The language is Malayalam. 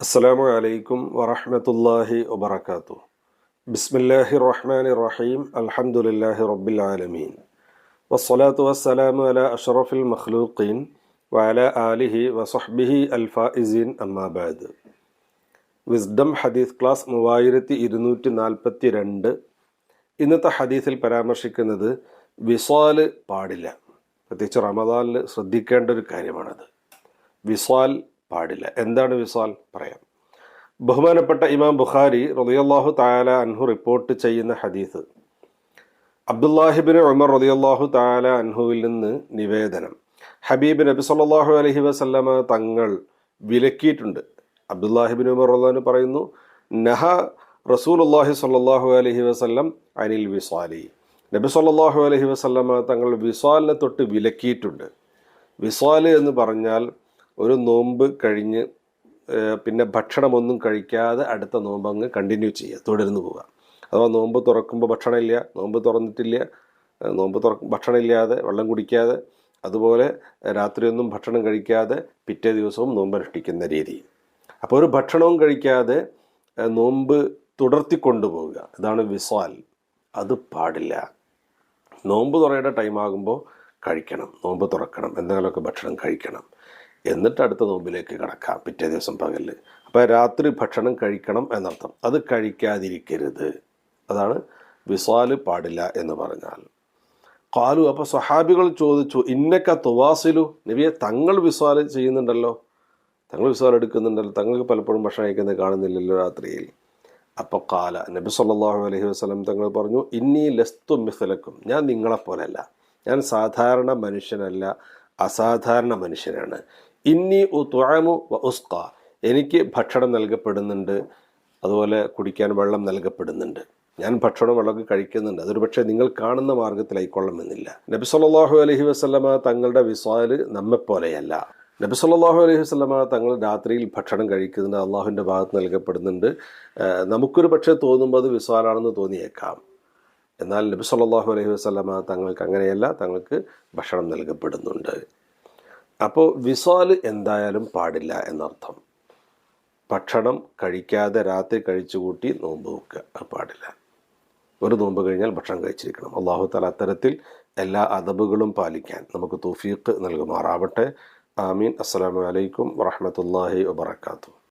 അസ്സലാമു അലൈക്കും വറഹമത്തല്ലാഹി വബർക്കാത്തു ബിസ്മില്ലാഹി റഹ്മാൻ റഹീം അലഹമുല്ലാഹി റബ്ബിൽ ആലമീൻ വസ്സലാത്തു വസ്സലാമു അല അഷറഫുൽ മഖ്ലൂഖീൻ വഅല ആലിഹി വസഹ്ബിഹി അൽഫാഇസീൻ അമ്മാബാദ് വിസ്ഡം ഹദീസ് ക്ലാസ് മൂവായിരത്തി ഇരുന്നൂറ്റി നാൽപ്പത്തി രണ്ട് ഇന്നത്തെ ഹദീസിൽ പരാമർശിക്കുന്നത് വിസാൽ പാടില്ല. പ്രത്യേകിച്ച് റമദാനിൽ ശ്രദ്ധിക്കേണ്ട ഒരു കാര്യമാണത്. വിസ്വാൽ പാടില്ല. എന്താണ് വിസ്വാൽ? പറയാം. ബഹുമാനപ്പെട്ട ഇമാം ബുഖാരി റളിയല്ലാഹു താല അൻഹു റിപ്പോർട്ട് ചെയ്യുന്ന ഹദീസ്. അബ്ദുല്ലാഹിബിൻ ഉമർ റളിയല്ലാഹു താല അൻഹുവിൽ നിന്ന് നിവേദനം. ഹബീബ് നബി സല്ലാഹു അലഹി വസല്ലമ തങ്ങൾ വിലക്കിയിട്ടുണ്ട്. അബ്ദുല്ലാഹിബിൻ ഉമർ റളിയല്ലാഹു പറയുന്നു നഹ റസൂൽ റസൂലുള്ളാഹി സ്വല്ലല്ലാഹു അലഹി വസല്ലം അനിൽ വിസ്വാലി. നബി സല്ലാഹു അലഹി വസല്ലമ തങ്ങൾ വിസ്വാലിനെ തൊട്ട് വിലക്കിയിട്ടുണ്ട്. വിസ്വാൽ എന്ന് പറഞ്ഞാൽ ഒരു നോമ്പ് കഴിഞ്ഞ് പിന്നെ ഭക്ഷണമൊന്നും കഴിക്കാതെ അടുത്ത നോമ്പ് അങ്ങ് കണ്ടിന്യൂ ചെയ്യുക തുടർന്ന് പോവുക. അഥവാ നോമ്പ് തുറക്കുമ്പോൾ ഭക്ഷണമില്ല നോമ്പ് തുറന്നിട്ടില്ല നോമ്പ് തുറ ഭക്ഷണമില്ലാതെ വെള്ളം കുടിക്കാതെ അതുപോലെ രാത്രിയൊന്നും ഭക്ഷണം കഴിക്കാതെ പിറ്റേ ദിവസവും നോമ്പ് അനുഷ്ഠിക്കുന്ന രീതി. അപ്പോൾ ഒരു ഭക്ഷണവും കഴിക്കാതെ നോമ്പ് തുടർത്തിക്കൊണ്ടുപോവുക കൊണ്ടുപോവുക ഇതാണ് വിസ്വാൽ. അത് പാടില്ല. നോമ്പ് തുറയുടെ ടൈം ആകുമ്പോൾ കഴിക്കണം നോമ്പ് തുറക്കണം എന്തെങ്കിലുമൊക്കെ ഭക്ഷണം കഴിക്കണം. എന്നിട്ട് അടുത്ത നോമ്പിലേക്ക് കിടക്കാം പിറ്റേ ദിവസം പകലിൽ അപ്പോൾ രാത്രി ഭക്ഷണം കഴിക്കണം എന്നർത്ഥം. അത് കഴിക്കാതിരിക്കരുത്. അതാണ് വിസാൽ പാടില്ല എന്ന് പറഞ്ഞാൽ. കാലു അപ്പോൾ സഹാബികൾ ചോദിച്ചു ഇന്നക്ക തുവാസിലു? നബിയെ തങ്ങൾ വിസാൽ ചെയ്യുന്നുണ്ടല്ലോ. തങ്ങൾ വിസാൽ എടുക്കുന്നുണ്ടല്ലോ. തങ്ങൾക്ക് പലപ്പോഴും ഭക്ഷണം കഴിക്കുന്നത് കാണുന്നില്ലല്ലോ രാത്രിയിൽ. അപ്പോൾ കാല നബി സല്ലാഹു അലൈഹി വസ്ലം തങ്ങൾ പറഞ്ഞു ഇന്നീ ലസ്തു മിസലക്കും. ഞാൻ നിങ്ങളെപ്പോലല്ല ഞാൻ സാധാരണ മനുഷ്യനല്ല. അസാധാരണ മനുഷ്യനാണ്. ഇന്നി ഉ വ ഉസ്ക എനിക്ക് ഭക്ഷണം നൽകപ്പെടുന്നുണ്ട്. അതുപോലെ കുടിക്കാൻ വെള്ളം നൽകപ്പെടുന്നുണ്ട്. ഞാൻ ഭക്ഷണം വെള്ളമൊക്കെ കഴിക്കുന്നുണ്ട്. അതൊരു പക്ഷേ നിങ്ങൾ കാണുന്ന മാർഗത്തിലായിക്കൊള്ളണമെന്നില്ല. നബി സല്ലാഹു അലഹി വസ്ലമ തങ്ങളുടെ വിസ്വാൽ നമ്മെപ്പോലെയല്ല നബി സല്ലാഹു അലൈഹി വസ്ലമ തങ്ങൾ രാത്രിയിൽ ഭക്ഷണം കഴിക്കുന്നുണ്ട്. അള്ളാഹുവിന്റെ ഭാഗത്ത് നൽകപ്പെടുന്നുണ്ട്. നമുക്കൊരു പക്ഷേ തോന്നുമ്പോൾ അത് വിസ്വാലാണെന്ന് തോന്നിയേക്കാം. എന്നാൽ നബി സല്ലാഹു അലൈഹി വസല്ലമ തങ്ങൾക്ക് അങ്ങനെയല്ല തങ്ങൾക്ക് ഭക്ഷണം നൽകപ്പെടുന്നുണ്ട്. അപ്പോൾ വിസാൽ എന്തായാലും പാടില്ല എന്നർത്ഥം. ഭക്ഷണം കഴിക്കാതെ രാത്രി കഴിച്ചുകൂട്ടി നോമ്പ് വെക്കുക പാടില്ല. ഒരു നോമ്പ് കഴിഞ്ഞാൽ ഭക്ഷണം കഴിച്ചിരിക്കണം. അള്ളാഹു തല അത്തരത്തിൽ എല്ലാ അദബുകളും പാലിക്കാൻ നമുക്ക് തൗഫീഖ് നൽകുമാറാവട്ടെ. ആമീൻ. അസ്സലാമു അലൈക്കും വറഹ്മത്തുള്ളാഹി വബറകാതുഹു.